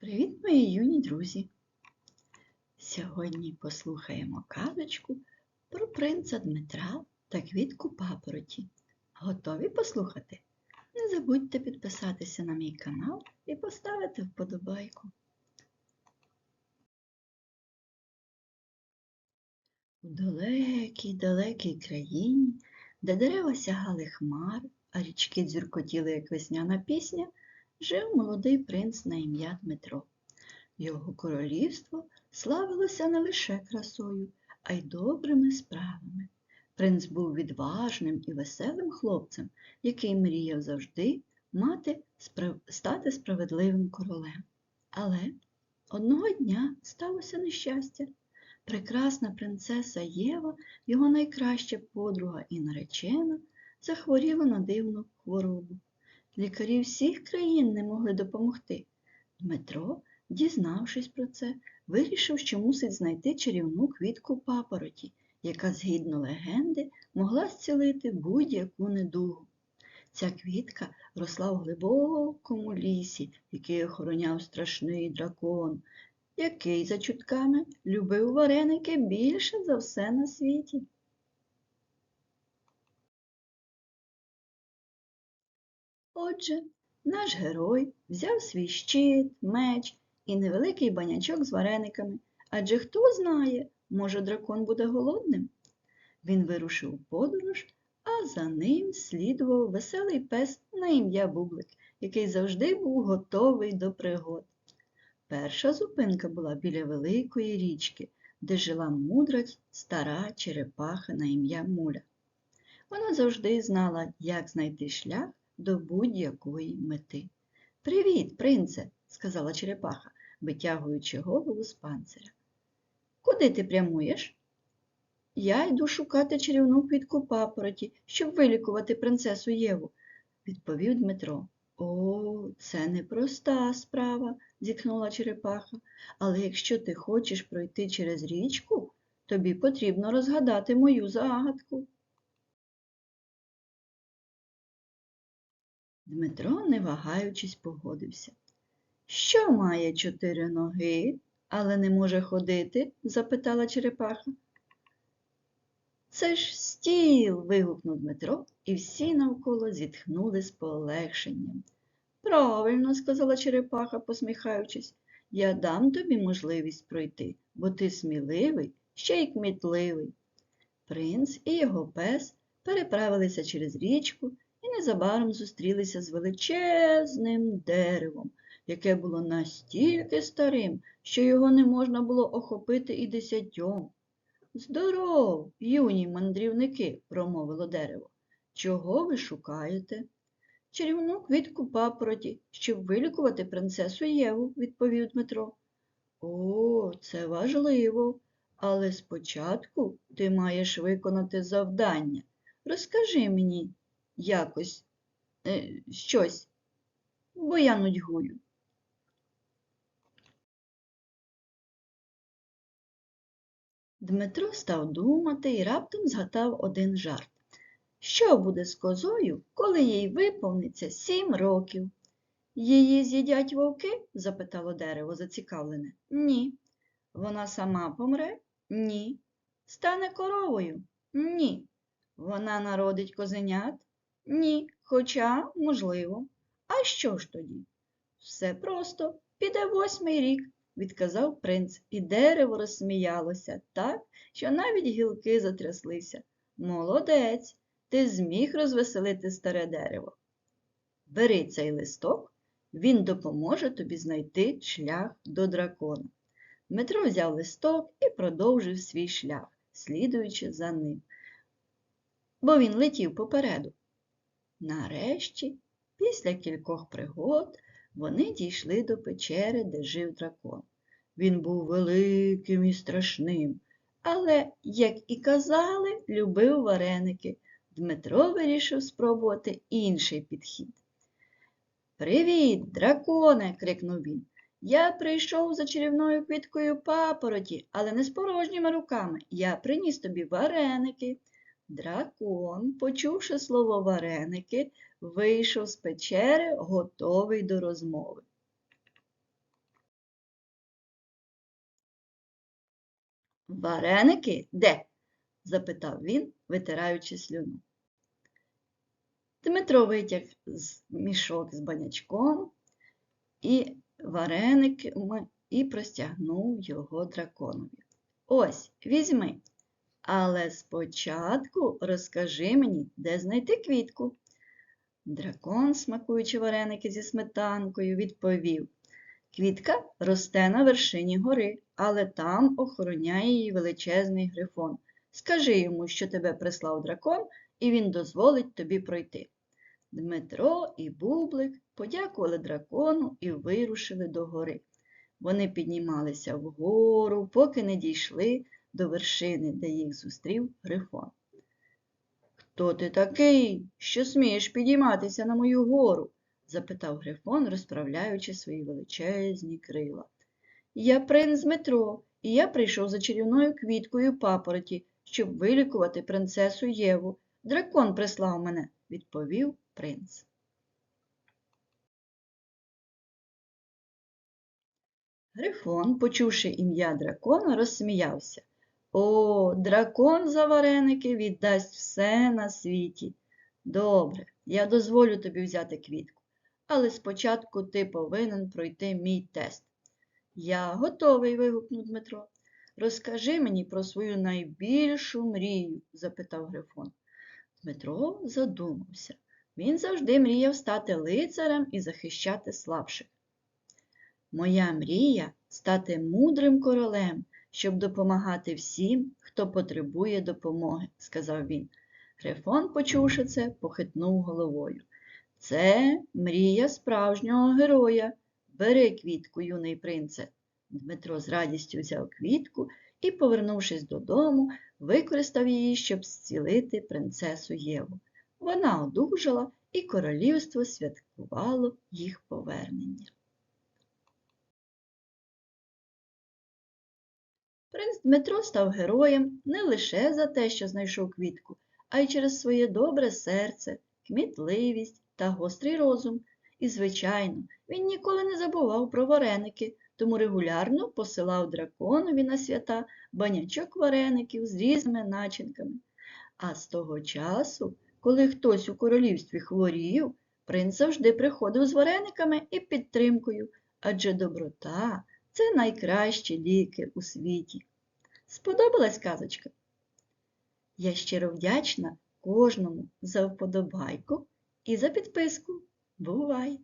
Привіт, мої юні друзі! Сьогодні послухаємо казочку про принца Дмитра та квітку папороті. Готові послухати? Не забудьте підписатися на мій канал і поставити вподобайку. У далекій далекій країні, де дерева сягали хмар, а річки дзюркотіли, як весняна пісня, жив молодий принц на ім'я Дмитро. Його королівство славилося не лише красою, а й добрими справами. Принц був відважним і веселим хлопцем, який мріяв завжди мати стати справедливим королем. Але одного дня сталося нещастя. Прекрасна принцеса Єва, його найкраща подруга і наречена, захворіла на дивну хворобу. Лікарі всіх країн не могли допомогти. Дмитро, дізнавшись про це, вирішив, що мусить знайти чарівну квітку папороті, яка, згідно легенди, могла зцілити будь-яку недугу. Ця квітка росла в глибокому лісі, який охороняв страшний дракон, який, за чутками, любив вареники більше за все на світі. Отже, наш герой взяв свій щит, меч і невеликий банячок з варениками, адже хто знає, може, дракон буде голодним. Він вирушив у подорож, а за ним слідував веселий пес на ім'я Бублик, який завжди був готовий до пригод. Перша зупинка була біля великої річки, де жила мудра стара черепаха на ім'я Муля. Вона завжди знала, як знайти шлях до будь-якої мети. Привіт, принце, сказала черепаха, витягуючи голову з панциря. Куди ти прямуєш? Я йду шукати чарівну квітку папороті, щоб вилікувати принцесу Єву, відповів Дмитро. О, це непроста справа, зітхнула черепаха, але якщо ти хочеш пройти через річку, тобі потрібно розгадати мою загадку. Дмитро, не вагаючись, погодився. Що має чотири ноги, але не може ходити? запитала черепаха. Це ж стіл. вигукнув Дмитро, і всі навколо зітхнули з полегшенням. Правильно, сказала черепаха, посміхаючись, я дам тобі можливість пройти, бо ти сміливий, ще й кмітливий. Принц і його пес переправилися через річку незабаром зустрілися з величезним деревом, яке було настільки старим, що його не можна було охопити і десятьом. Здоров, юні мандрівники, промовило дерево. Чого ви шукаєте? Чарівну квітку папороті, щоб вилікувати принцесу Єву, відповів Дмитро. О, це важливо, але спочатку ти маєш виконати завдання. Розкажи мені, якось е, щось, бо я нудьгую. Дмитро став думати і раптом згадав один жарт. Що буде з козою, коли їй виповниться сім років? Її з'їдять вовки? запитало дерево зацікавлене. Ні. Вона сама помре? Ні. Стане коровою? Ні. Вона народить козенят? Ні, хоча, можливо. А що ж тоді? Все просто піде восьмий рік, відказав принц, і дерево розсміялося так, що навіть гілки затряслися. Молодець, ти зміг розвеселити старе дерево. Бери цей листок, він допоможе тобі знайти шлях до дракона. Дмитро взяв листок і продовжив свій шлях, слідуючи за ним, бо він летів попереду. Нарешті, після кількох пригод, вони дійшли до печери, де жив дракон. Він був великим і страшним, але, як і казали, любив вареники. Дмитро вирішив спробувати інший підхід. Привіт, драконе, крикнув він. Я прийшов за чарівною квіткою папороті, але не з порожніми руками. Я приніс тобі вареники. Дракон, почувши слово вареники, вийшов з печери, готовий до розмови. Вареники де? запитав він, витираючи слюну. Дмитро витяг з мішок з банячком і варениками і простягнув його драконові. Ось, візьми, але спочатку розкажи мені, де знайти квітку. Дракон, смакуючи вареники зі сметанкою, відповів Квітка росте на вершині гори, але там охороняє її величезний грифон. Скажи йому, що тебе прислав дракон, і він дозволить тобі пройти. Дмитро і Бублик подякували дракону і вирушили до гори. Вони піднімалися вгору, поки не дійшли до вершини, де їх зустрів грифон. Хто ти такий, що смієш підійматися на мою гору? запитав Грифон, розправляючи свої величезні крила. Я принц Дмитро, і я прийшов за чарівною квіткою папороті, щоб вилікувати принцесу Єву. Дракон прислав мене, відповів принц. Грифон, почувши ім'я дракона, розсміявся. О, дракон за вареники віддасть все на світі. Добре, я дозволю тобі взяти квітку, але спочатку ти повинен пройти мій тест. Я готовий, вигукнув Дмитро. Розкажи мені про свою найбільшу мрію, запитав Грифон. Дмитро задумався. Він завжди мріяв стати лицарем і захищати слабших. Моя мрія стати мудрим королем, щоб допомагати всім, хто потребує допомоги, сказав він. Грифон, почувши це, похитнув головою. Це мрія справжнього героя. Бери квітку, юний принце. Дмитро з радістю взяв квітку і, повернувшись додому, використав її, щоб зцілити принцесу Єву. Вона одужала, і королівство святкувало їх повернення. Принц Дмитро став героєм не лише за те, що знайшов квітку, а й через своє добре серце, кмітливість та гострий розум. І, звичайно, він ніколи не забував про вареники, тому регулярно посилав драконові на свята банячок вареників з різними начинками. А з того часу, коли хтось у королівстві хворів, принц завжди приходив з варениками і підтримкою, адже доброта це найкращі ліки у світі. Сподобалась казочка? Я щиро вдячна кожному за вподобайку і за підписку. Бувай!